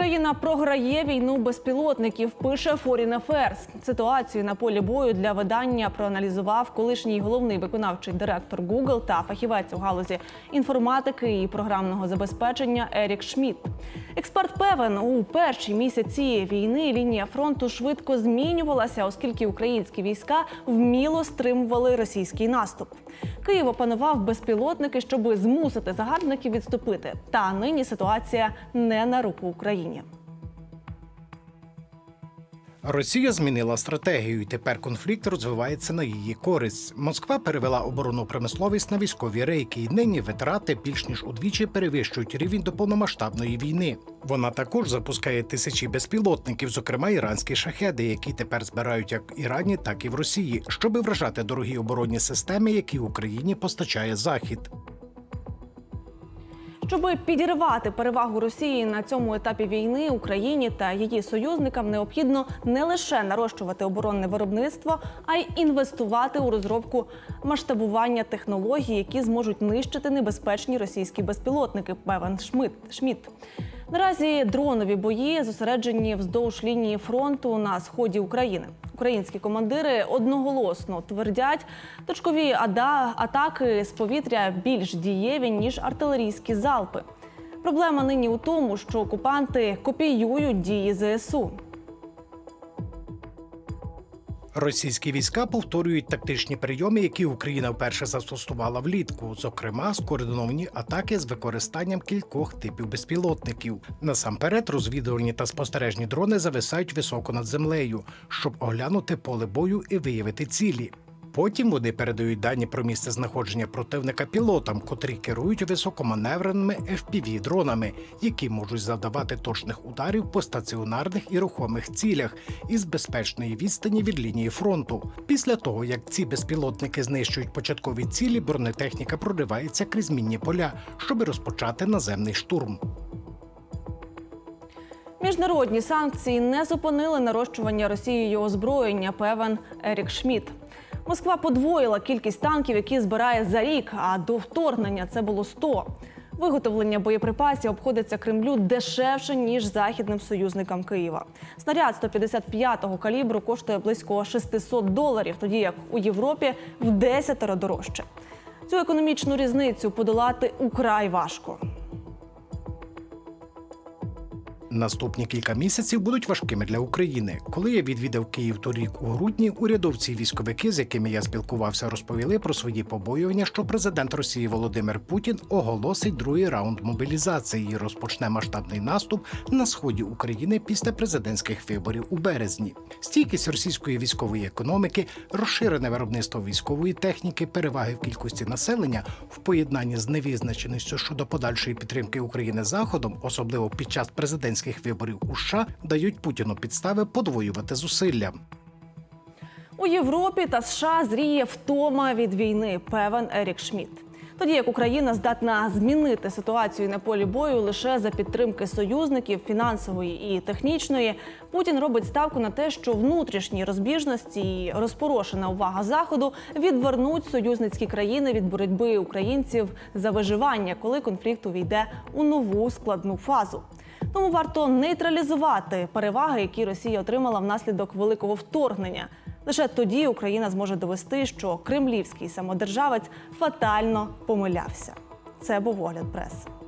Україна програє війну безпілотників. Пише Foreign Affairs. Ситуацію на полі бою для видання проаналізував колишній головний виконавчий директор Google та фахівець у галузі інформатики і програмного забезпечення Ерік Шмідт. Експерт певен, у перші місяці війни лінія фронту швидко змінювалася, оскільки українські війська вміло стримували російський наступ. Київ опанував безпілотники, щоб змусити загарбників відступити. Та нині ситуація не на руку Україні. Росія змінила стратегію, і тепер конфлікт розвивається на її користь. Москва перевела оборонну промисловість на військові рейки, і нині витрати більш ніж удвічі перевищують рівень до повномасштабної війни. Вона також запускає тисячі безпілотників, зокрема іранські шахеди, які тепер збирають як в Ірані, так і в Росії, щоби вражати дорогі оборонні системи, які Україні постачає Захід. Щоб підірвати перевагу Росії на цьому етапі війни Україні та її союзникам необхідно не лише нарощувати оборонне виробництво, а й інвестувати у розробку масштабування технологій, які зможуть нищити небезпечні російські безпілотники. Певен Шмидт. Шмідт. Наразі дронові бої зосереджені вздовж лінії фронту на сході України. Українські командири одноголосно твердять, точкові ада- атаки з повітря більш дієві ніж артилерійські залпи. Проблема нині у тому, що окупанти копіюють дії ЗСУ. Російські війська повторюють тактичні прийоми, які Україна вперше застосувала влітку, зокрема скоординовані атаки з використанням кількох типів безпілотників. Насамперед, розвідувальні та спостережні дрони зависають високо над землею, щоб оглянути поле бою і виявити цілі. Потім вони передають дані про місце знаходження противника пілотам, котрі керують високоманевреними fpv дронами, які можуть завдавати точних ударів по стаціонарних і рухомих цілях із безпечної відстані від лінії фронту. Після того, як ці безпілотники знищують початкові цілі, бронетехніка проривається крізь мінні поля, щоб розпочати наземний штурм. Міжнародні санкції не зупинили нарощування Росією озброєння, певен Ерік Шмідт. Москва подвоїла кількість танків, які збирає за рік, а до вторгнення це було 100. Виготовлення боєприпасів обходиться Кремлю дешевше ніж західним союзникам Києва. Снаряд 155-го калібру коштує близько 600 доларів, тоді як у Європі в десятеро дорожче. Цю економічну різницю подолати украй важко. Наступні кілька місяців будуть важкими для України. Коли я відвідав Київ торік у грудні, урядовці і військовики, з якими я спілкувався, розповіли про свої побоювання, що президент Росії Володимир Путін оголосить другий раунд мобілізації і розпочне масштабний наступ на сході України після президентських виборів у березні. Стійкість російської військової економіки, розширене виробництво військової техніки, переваги в кількості населення в поєднанні з невизначеністю щодо подальшої підтримки України заходом, особливо під час президентських виборів у США, дають Путіну підстави подвоювати зусилля. У Європі та США зріє втома від війни, певен Ерік Шмідт. Тоді як Україна здатна змінити ситуацію на полі бою лише за підтримки союзників фінансової і технічної, Путін робить ставку на те, що внутрішні розбіжності і розпорошена увага заходу відвернуть союзницькі країни від боротьби українців за виживання, коли конфлікт увійде у нову складну фазу. Тому варто нейтралізувати переваги, які Росія отримала внаслідок великого вторгнення. Лише тоді Україна зможе довести, що кремлівський самодержавець фатально помилявся. Це був огляд прес.